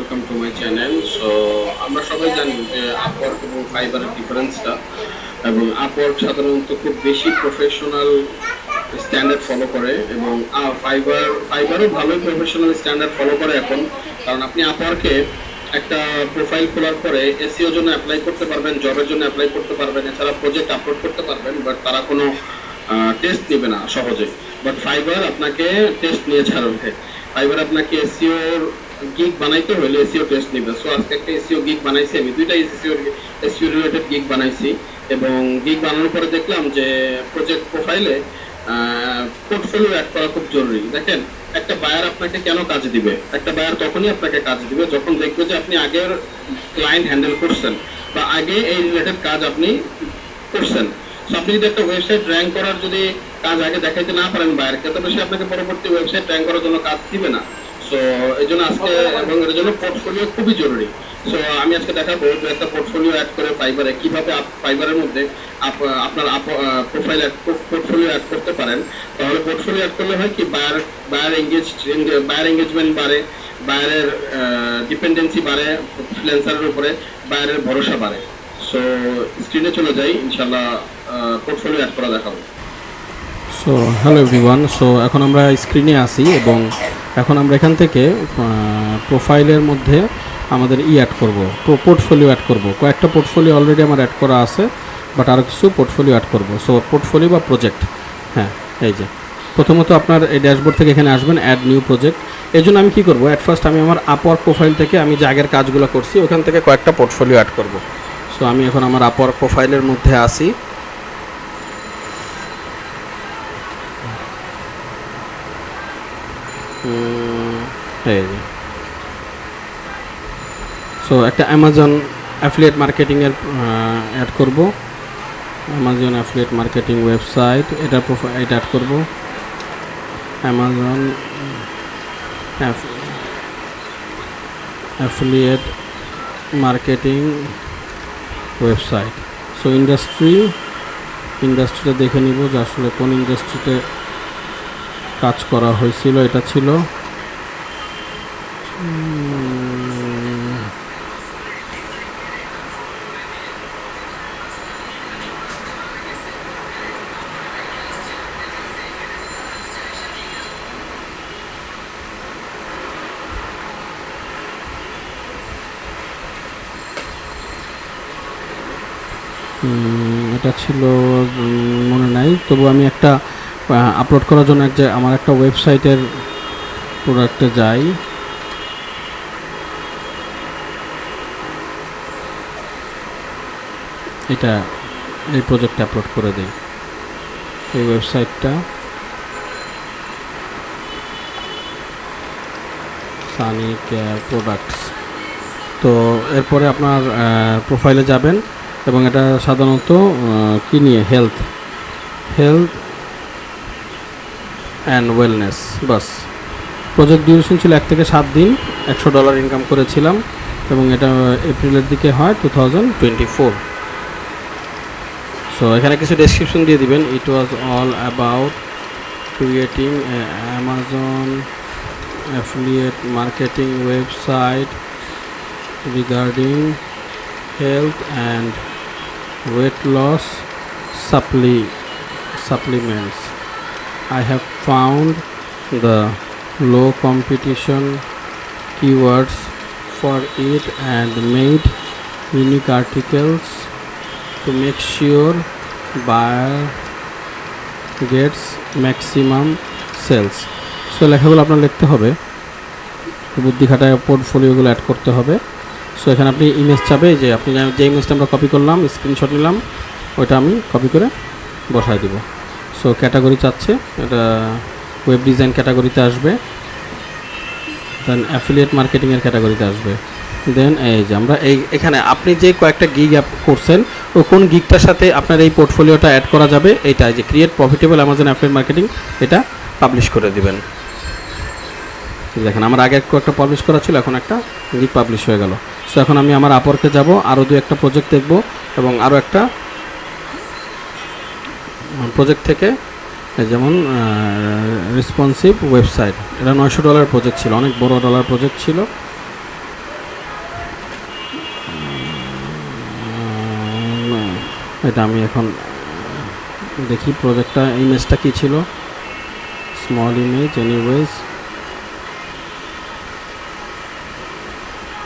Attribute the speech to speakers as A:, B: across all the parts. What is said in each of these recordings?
A: Welcome to my channel so আমরা সবাই জানি যে আপওয়ার্ক এবং ফাইবারের ডিফারেন্সটা এবং আপওয়ার্ক সাধারণত খুব বেশি প্রফেশনাল স্ট্যান্ডার্ড ফলো করে এবং ফাইবার ফাইবারও ভালোই প্রফেশনাল স্ট্যান্ডার্ড ফলো করে এখন। কারণ আপনি আপওয়ার্কে একটা প্রোফাইল খোলার পরে এসিওর জন্য অ্যাপ্লাই করতে পারবেন জবের জন্য অ্যাপ্লাই করতে পারবেন, এছাড়া প্রজেক্ট আপলোড করতে পারবেন বাট তারা কোনো টেস্ট নেবে না সহজে। বাট ফাইবার আপনাকে টেস্ট নিয়ে ছাড়বে। ফাইবার আপনাকে এসিওর গিগ বানাইতে হলে এসিও টেস্ট নেবে। সো আজকে একটা এসিও গিগ বানাইছি আমি। দুইটা এসিও এসিও রিলেটেড গিগ বানাইছি। এবং গিগ বানানোর পরে দেখলাম যে প্রজেক্ট প্রোফাইলে পোর্টফোলিও অ্যাড করা খুব জরুরি। দেখেন, একটা বায়ার আপনাকে কেন কাজ দিবে? একটা বায়ার তখনই আপনাকে কাজ দিবে যখন দেখবে যে আপনি আগের ক্লায়েন্ট হ্যান্ডেল করছেন বা আগে এই রিলেটেড কাজ আপনি করছেন। আপনি যদি একটা ওয়েবসাইট র্যাঙ্ক করার যদি কাজ আগে দেখাইতে না পারেন বায়ারকে তবে সে আপনাকে পরবর্তী ওয়েবসাইট র্যাঙ্ক করার জন্য কাজ দিবে না। সো এই জন্য আজকে এবং এর জন্য পোর্টফোলিও খুবই জরুরি। সো আমি আজকে দেখাবো যে একটা পোর্টফোলিও অ্যাড করে ফাইবারে কীভাবে ফাইবারের মধ্যে আপ- আপনার প্রোফাইল পোর্টফোলিও অ্যাড করতে পারেন। তাহলে পোর্টফোলিও অ্যাড করলে হয় কি buyer buyer engage buyer engagement বাড়ে বায়ারের ডিপেন্ডেন্সি বাড়ে ফ্রিল্যান্সারের উপরে বায়ারের ভরসা বাড়ে। সো স্ক্রিনে চলে যাই ইনশাল্লাহ পোর্টফোলিও অ্যাড করা দেখাবো।
B: সো হ্যালো এভরিওয়ান সো এখন আমরা স্ক্রিনে আসি এবং এখন আমরা এখান থেকে প্রোফাইলের মধ্যে আমাদের ই অ্যাড করব পোর্টফোলিও অ্যাড করব। কয়েকটা পোর্টফোলিও অলরেডি আমার অ্যাড করা আছে বাট আরও কিছু পোর্টফোলিও অ্যাড করব। সো পোর্টফোলিও বা প্রজেক্ট হ্যাঁ এই যে। প্রথমত আপনার এই ড্যাশবোর্ড থেকে এখানে আসবেন অ্যাড নিউ প্রজেক্ট এই জন্য আমি কী করব? অ্যাট ফার্স্ট আমি আমার আপওয়ার প্রোফাইল থেকে আমি যে আগের কাজগুলো করছি, ওখান থেকে কয়েকটা পোর্টফোলিও অ্যাড করব। সো আমি এখন আমার আপওয়ার প্রোফাইলের মধ্যে আসি এই যে সো একটা অ্যামাজন অ্যাফিলিয়েট মার্কেটিংয়ের অ্যাড করব। অ্যামাজন অ্যাফিলিয়েট মার্কেটিং ওয়েবসাইট এটা এটা অ্যাড করব। Amazon affiliate marketing website so industry ইন্ডাস্ট্রিটা দেখে নিব যে আসলে কোন ইন্ডাস্ট্রিতে কাজ করা হয়েছিল, এটা ছিল। এটা ছিল মনে নাই। তবু আমি একটা আপলোড করার জন্য এক যে আমার একটা ওয়েবসাইটের প্রোডাক্টে যাই। এটা, এই প্রজেক্টটা আপলোড করে দিই। এই ওয়েবসাইটটা সানি কেয়ার প্রোডাক্টস তো এরপরে আপনার প্রোফাইলে যাবেন এবং এটা সাধারণত কি নিয়ে? হেলথ হেলথ অ্যান্ড ওয়েলনেস বাস। প্রজেক্ট ডিউরেশন ছিল এক থেকে সাত দিন, একশো ডলার ইনকাম করেছিলাম এবং এটা এপ্রিলের দিকে হয় two thousand twenty four so এখানে কিছু ডেসক্রিপশন দিয়ে দিবেন it was all about creating Amazon affiliate marketing website regarding health and weight loss সাপ্লি supplements. I have found the low competition keywords for it and made unique articles to make sure buyer gets maximum sales. So লেখাগুলো আপনার লিখতে হবে। বুদ্ধি খাটায় পোর্টফোলিওগুলো add করতে হবে। So এখানে আপনি ইমেজ চাবে যে আপনি যে- ইমেজটা আমরা কপি করলাম স্ক্রিনশট নিলাম, ওইটা আমি কপি করে বসায় দিব। সো ক্যাটাগরি চাচ্ছে। এটা ওয়েব ডিজাইন ক্যাটাগরিতে আসবে। দেন অ্যাফিলিয়েট মার্কেটিংয়ের ক্যাটাগরিতে আসবে। দেন, এই যে আমরা এই, এখানে আপনি যে কয়েকটা গিগ অ্যাপ করছেন, ও কোন গিগটার সাথে আপনার এই পোর্টফোলিওটা অ্যাড করা যাবে এইটা যে create profitable Amazon affiliate marketing এটা পাবলিশ করে দিবেন। দেখেন, আমার আগে কয়েকটা পাবলিশ করা ছিল, এখন একটা গিগ পাবলিশ হয়ে গেল। সো এখন আমি আমার আপরকে যাব আরও দু একটা প্রজেক্ট দেখব, এবং আরও একটা প্রজেক্ট থেকে যেমন রেসপন্সিভ ওয়েবসাইট এটা নয়শো ডলার প্রজেক্ট ছিল, অনেক বড় ডলার প্রজেক্ট ছিল। এটা আমি এখন দেখি প্রজেক্টটা ইমেজটা কী ছিল? স্মল ইমেজ এনিওয়েজ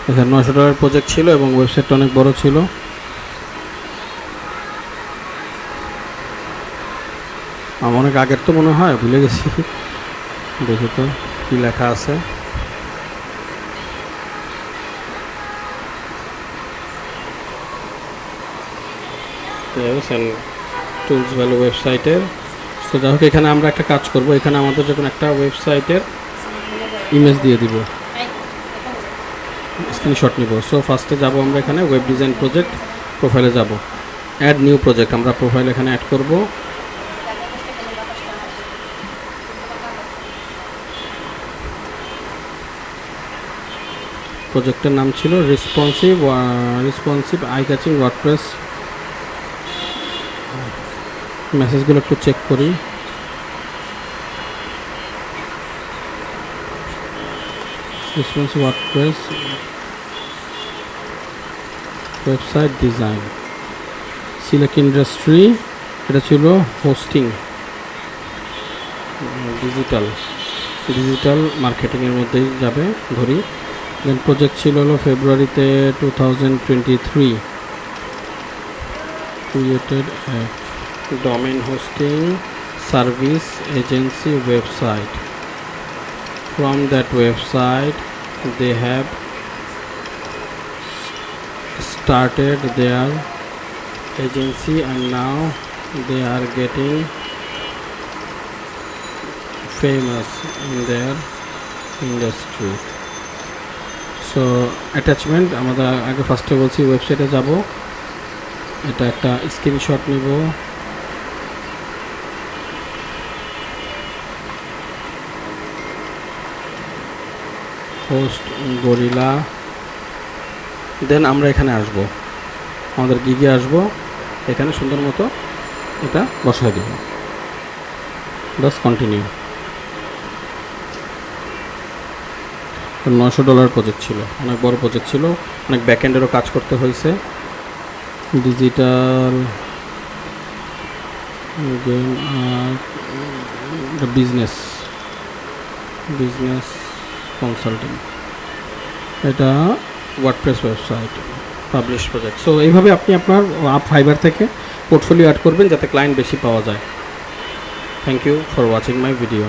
B: এখানে নশো ডলার প্রজেক্ট ছিল এবং ওয়েবসাইটটা অনেক বড় ছিল। আমার অনেক আগের তো মনে হয়, ভুলে গেছি। দেখি তো, কি লেখা আছে? টুলস ভ্যালু ওয়েবসাইটের সো যাই হোক, এখানে আমরা একটা কাজ করব। এখানে আমাদের যখন একটা ওয়েবসাইটের ইমেজ দিয়ে দিব। স্ক্রিনশট নিব। সো ফার্স্টে যাব আমরা এখানে ওয়েব ডিজাইন প্রজেক্ট প্রোফাইলে যাব। অ্যাড নিউ প্রজেক্ট আমরা প্রোফাইল এখানে অ্যাড করব। প্রজেক্টের নাম ছিল responsive responsive eye catching WordPress মেসেজগুলো একটু চেক করি। Responsive WordPress website design select industry এটা ছিল হোস্টিং ডিজিটাল ডিজিটাল মার্কেটিংয়ের মধ্যেই যাবে ধরি দেন প্রজেক্ট ছিল হলো ফেব্রুয়ারিতে two thousand twenty three created domain hosting service agency website from that website they have started their agency and now they are getting famous in their industry so attachment আমরা আগে ফার্স্টে বলছি ওয়েবসাইটে যাব এটা একটা স্ক্রিনশট নিব হোস্ট গরিলা দেন আমরা এখানে আসব। আমাদের গিগে আসব? এখানে সুন্দর মতো এটা বসায় দেব। বাস কন্টিনিউ নশো ডলার প্রজেক্ট ছিল। অনেক বড় প্রজেক্ট ছিল। অনেক ব্যাকএন্ডেরও কাজ করতে হয়েছে। ডিজিটাল বিজনেস বিজনেস কনসাল্টিং এটা WordPress website publish project so এইভাবে আপনি আপনার আপ ফাইবার থেকে পোর্টফোলিও অ্যাড করবেন যাতে ক্লায়েন্ট বেশি পাওয়া যায়। Thank you for watching my video